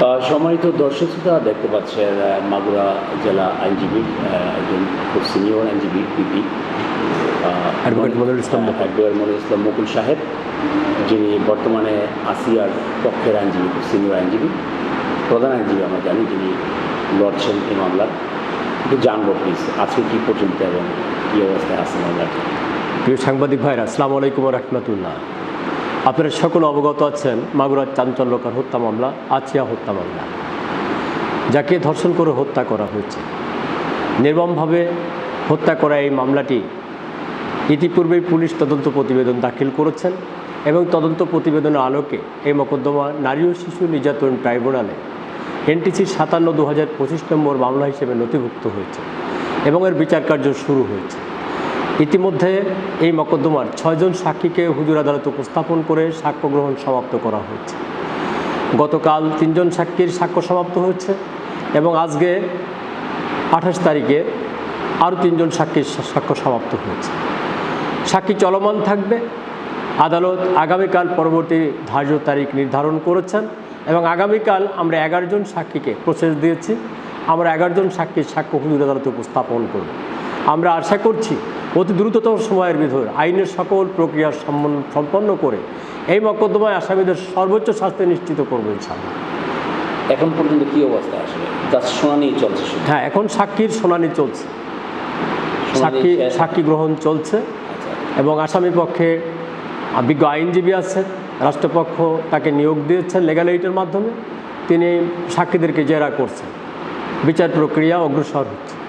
সম্মানিত দর্শক শ্রোতা দেখতে পাচ্ছেন মাগুরা জেলা আইনজীবী একজন খুব সিনিয়র আইনজীবী পিপি মনিরুল ইসলাম মুকুল। অ্যাডভোকেট মনিরুল ইসলাম মুকুল সাহেব যিনি বর্তমানে আসিয়ার পক্ষের আইনজীবী খুব সিনিয়র আইনজীবী প্রধান আইনজীবী আমরা জানি যিনি লড়ছেন এই মামলার একটু জানব প্লিজ আজকে কী পর্যন্ত এবং কী অবস্থায় আছে মামলাটি? প্রিয় সাংবাদিক ভাইরা আসসালামু আলাইকুম রহমতুল্লাহ। আপনারা সকল অবগত আছেন, মাগুরার চাঞ্চল্যকর হত্যা মামলা আছিয়া হত্যা মামলা, যাকে ধর্ষণ করে হত্যা করা হয়েছে। নির্মমভাবে হত্যা করা এই মামলাটি ইতিপূর্বেই পুলিশ তদন্ত প্রতিবেদন দাখিল করেছেন এবং তদন্ত প্রতিবেদনের আলোকে এই মোকদ্দমা নারী ও শিশু নির্যাতন ট্রাইব্যুনালে এনটিসি সাতান্ন দু হাজার পঁচিশ নম্বর মামলা হিসেবে নথিভুক্ত হয়েছে এবং এর বিচার কার্য শুরু হয়েছে। ইতিমধ্যে এই মকদ্দমার ছয়জন সাক্ষীকে হুজুর আদালতে উপস্থাপন করে সাক্ষ্য গ্রহণ সমাপ্ত করা হয়েছে। গতকাল তিনজন সাক্ষীর সাক্ষ্য সমাপ্ত হয়েছে এবং আজকে আঠাশ তারিখে আরও তিনজন সাক্ষীর সাক্ষ্য সমাপ্ত হয়েছে। সাক্ষী চলমান থাকবে। আদালত আগামীকাল পরবর্তী ধার্য তারিখ নির্ধারণ করেছেন এবং আগামীকাল আমরা জন সাক্ষীকে প্রসেস দিয়েছি। আমরা জন সাক্ষীর সাক্ষ্য হুজুর আদালতে উপস্থাপন করব। আমরা আশা করছি অতি দ্রুততম সময়ের ভিতর আইনের সকল প্রক্রিয়া সম্পন্ন- করে এই মকদ্দমায় আসামিদের সর্বোচ্চ শাস্তি নিশ্চিত করব ইনশাআল্লাহ। এখন পর্যন্ত কী অবস্থা আসলে? জাস্ট শুনানি চলছে হ্যাঁ এখন সাক্ষীর শুনানি চলছে। সাক্ষী সাক্ষী গ্রহণ চলছে আচ্ছা। এবং আসামি পক্ষে বিজ্ঞ আইনজীবী আছেন রাষ্ট্রপক্ষ তাকে নিয়োগ দিয়েছেন লেগাল এইটের মাধ্যমে। তিনি সাক্ষীদেরকে জেরা করছেন। বিচার প্রক্রিয়া অগ্রসর হচ্ছে।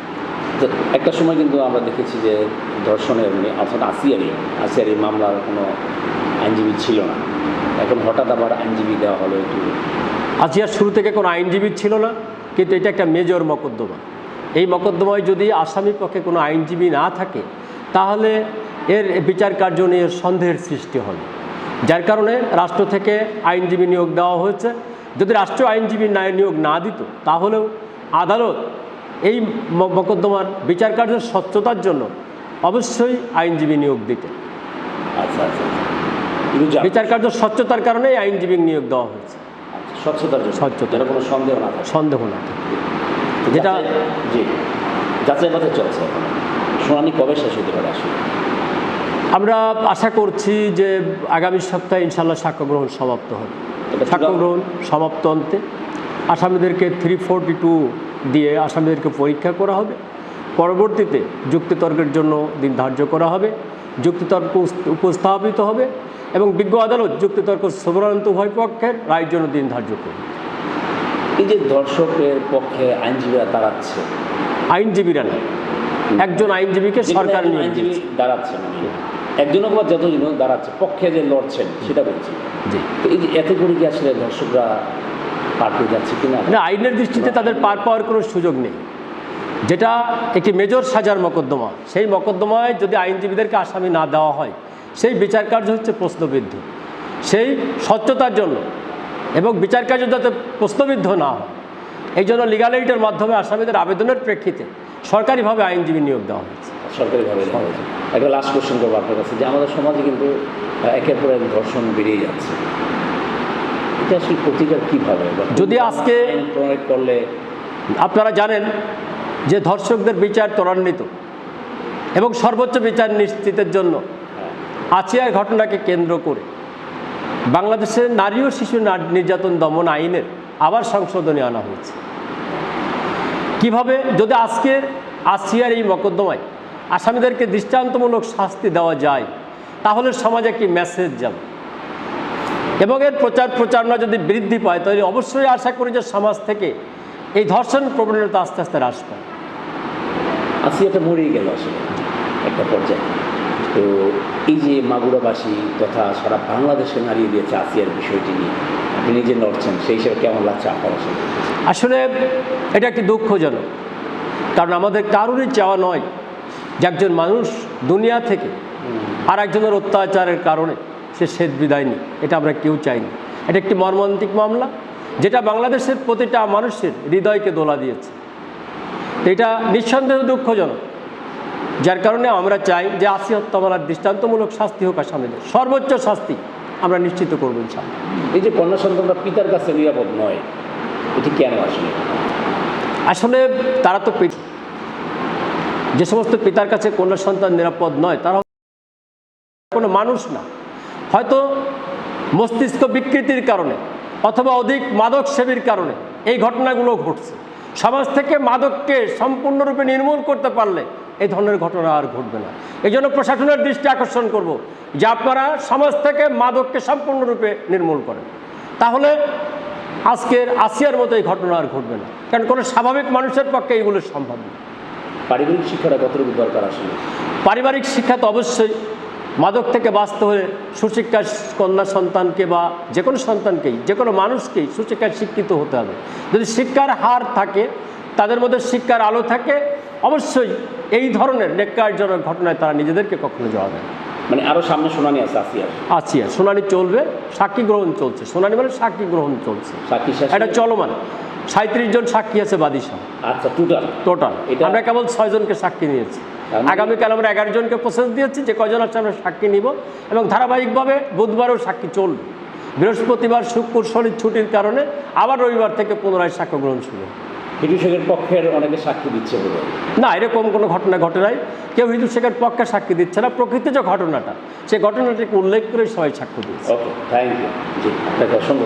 একটা সময় কিন্তু আমরা দেখেছি যে ধর্ষণের মানে অর্থাৎ আসিয়ারি আসিয়ারি মামলার কোনো আইনজীবী ছিল না। এখন হঠাৎ আবার আইনজীবী দেওয়া হলো একটু। আসিয়ার শুরু থেকে কোনো আইনজীবী ছিল না, কিন্তু এটা একটা মেজর মকদ্দমা। এই মকদ্দমায় যদি আসামি পক্ষে কোনো আইনজীবী না থাকে, তাহলে এর বিচার কার্য নিয়ে সন্দেহের সৃষ্টি হবে। যার কারণে রাষ্ট্র থেকে আইনজীবী নিয়োগ দেওয়া হয়েছে। যদি রাষ্ট্র আইনজীবী নিয়োগ না দিত, তাহলেও আদালত এই মকদ্দমার বিচার কার্যের স্বচ্ছতার জন্য অবশ্যই আইনজীবী নিয়োগ দিতে। আচ্ছা আচ্ছা আচ্ছা। বিচার কার্য স্বচ্ছতার কারণেই আইনজীবী নিয়োগ দেওয়া হয়েছে। আচ্ছা, স্বচ্ছতার জন্য। স্বচ্ছতা। কোনো সন্দেহ না সন্দেহ না যেটা- জি। যাচাই বাছাই চলছে। শুনানি কবে শেষ হতে পারে আসলে? আমরা আশা করছি যে আগামী সপ্তাহে ইনশাল্লাহ সাক্ষ্য গ্রহণ সমাপ্ত হবে। সাক্ষ্য গ্রহণ সমাপ্ত অন্তে। আসামিদেরকে থ্রি ফোরটি টু দিয়ে আসামিদেরকে পরীক্ষা করা হবে। পরবর্তীতে যুক্তিতর্কের জন্য দিন ধার্য করা হবে যুক্তিতর্ক উপস্থাপিত হবে এবং বিজ্ঞ আদালত যুক্তিতর্ক সুবরান্ত উভয় পক্ষের রায়ের জন্য দিন ধার্য করবে। এই যে দর্শকের পক্ষে আইনজীবীরা দাঁড়াচ্ছে। আইনজীবীরা না। একজন আইনজীবীকে সরকার আইনজীবী দাঁড়াচ্ছে মানে একজনক বা যতজন দাঁড়াচ্ছে পক্ষে যে লড়ছেন সেটা বলছি। জি। তো এই যে এতে করে কি আসলে দর্শকরা পার পেয়ে যাচ্ছে কিনা না? আইনের দৃষ্টিতে তাদের পার পাওয়ার কোনো সুযোগ নেই। যেটা একটি মেজর সাজার মকদ্দমা সেই মকদ্দমায় যদি আইনজীবীদেরকে আসামি না দেওয়া হয় সেই বিচার কার্য হচ্ছে প্রশ্নবিদ্ধ। সেই স্বচ্ছতার জন্য এবং বিচার কার্য যাতে প্রশ্নবিদ্ধ না হয় এই জন্য লিগাল এইডের মাধ্যমে আসামিদের আবেদনের প্রেক্ষিতে সরকারিভাবে আইনজীবী নিয়োগ দেওয়া হয়েছে। সরকারিভাবে একটা লাস্ট কোশ্চেন করব আপনার কাছে যে আমাদের সমাজে কিন্তু একের পর এক ধর্ষণ বেরিয়ে যাচ্ছে। এটা আসলে প্রতিকার কীভাবে যদি আজকে- করলে আপনারা জানেন যে ধর্ষকদের বিচার ত্বরান্বিত এবং সর্বোচ্চ বিচার নিশ্চিতের জন্য আচিয়ার ঘটনাকে কেন্দ্র করে বাংলাদেশের নারী ও শিশু নির্যাতন দমন আইনের আবার সংশোধনী আনা হয়েছে। কীভাবে? যদি আজকের আসিয়ার এই মকদ্দমায় আসামিদেরকে দৃষ্টান্তমূলক শাস্তি দেওয়া যায় তাহলে সমাজে একটি মেসেজ যাবে। এবং এর প্রচার প্রচারণা যদি বৃদ্ধি পায় তাহলে অবশ্যই আশা করি যে সমাজ থেকে এই ধর্ষণ প্রবণতা আস্তে আস্তে হ্রাস পায়। আসিয়াটা মরেই গেল আসলে একটা পর্যায়ে। তো এই যে মাগুরাবাসী তথা সারা বাংলাদেশে নাড়িয়ে দিয়েছে আসিয়ার বিষয়টি নিয়ে আপনি নিজে লড়ছেন সেই হিসেবে কেমন লাগছে আপনার আসলে? আসলে এটা একটি দুঃখজনক কারণ আমাদের কারোরই চাওয়া নয় যে একজন মানুষ দুনিয়া থেকে আর একজনের অত্যাচারের কারণে সে শেষ বিদায় নিই এটা আমরা কেউ চাইনি এটা একটি মর্মান্তিক মামলা যেটা বাংলাদেশের প্রতিটা মানুষের হৃদয়কে দোলা দিয়েছে। এটা নিঃসন্দেহ দুঃখজনক যার কারণে আমরা চাই যে আসি হত্যা মামলার দৃষ্টান্তমূলক শাস্তি হোক আসামিদের সর্বোচ্চ শাস্তি আমরা নিশ্চিত করব ইনশাল্লাহ এই যে কন্যা সন্তানরা পিতার কাছে নিরাপদ নয় এটি কেন আসলে? আসলে তারা তো যে সমস্ত পিতার কাছে কন্যা সন্তান নিরাপদ নয় তারা কোনো মানুষ না। হয়তো মস্তিষ্ক বিকৃতির কারণে অথবা অধিক মাদক সেবীর কারণে এই ঘটনাগুলো ঘটছে। সমাজ থেকে মাদককে সম্পূর্ণরূপে নির্মূল করতে পারলে এই ধরনের ঘটনা আর ঘটবে না। এই জন্য প্রশাসনের দৃষ্টি আকর্ষণ করব যে আপনারা সমাজ থেকে মাদককে সম্পূর্ণরূপে নির্মূল করেন। তাহলে আজকের আসিয়ার মতো এই ঘটনা আর ঘটবে না। কারণ কোনো স্বাভাবিক মানুষের পক্ষে এইগুলো সম্ভব না। পারিবারিক শিক্ষাটা কতটুকু দরকার আসলে? পারিবারিক শিক্ষা তো অবশ্যই মাদক থেকে বাঁচতে হলে সুশিক্ষার কন্যা সন্তানকে বা যে কোনো সন্তানকেই যে কোনো মানুষকেই সুশিক্ষায় শিক্ষিত হতে হবে। যদি শিক্ষার হার থাকে তাদের মধ্যে শিক্ষার আলো থাকে অবশ্যই এই ধরনের নেককারজনক ঘটনায় তারা নিজেদেরকে কখনো জড়াবে না। মানে আরও সামনে শুনানি আছে আসিয়ার আছি শুনানি চলবে সাক্ষী গ্রহণ চলছে। শুনানি মানে সাক্ষী গ্রহণ চলছে। সাক্ষী এটা চলমান। সাঁত্রিশ জন সাক্ষী আছে বাদীসহ আচ্ছা টোটাল টোটাল এটা- আমরা কেবল ছয়জনকে সাক্ষী নিয়েছি। আগামীকাল আমরা এগারো জনকে প্রসেস দিয়েছি যে কজন আছে আমরা সাক্ষী নিব এবং ধারাবাহিকভাবে বুধবারও সাক্ষী চলবে। বৃহস্পতিবার শুক্র শনির ছুটির কারণে আবার রবিবার থেকে পুনরায় সাক্ষ্য গ্রহণ শুরু। হিটু শেখের পক্ষের অনেকে সাক্ষী দিচ্ছে না এরকম কোনো ঘটনা ঘটে নাই। কেউ হিন্দু শেখের পক্ষে সাক্ষী দিচ্ছে না। প্রকৃত যে ঘটনাটা সেই ঘটনাটিকে উল্লেখ করে সবাই সাক্ষ্য দিচ্ছে ওকে থ্যাংক ইউ জি আপনাকে অসংখ্য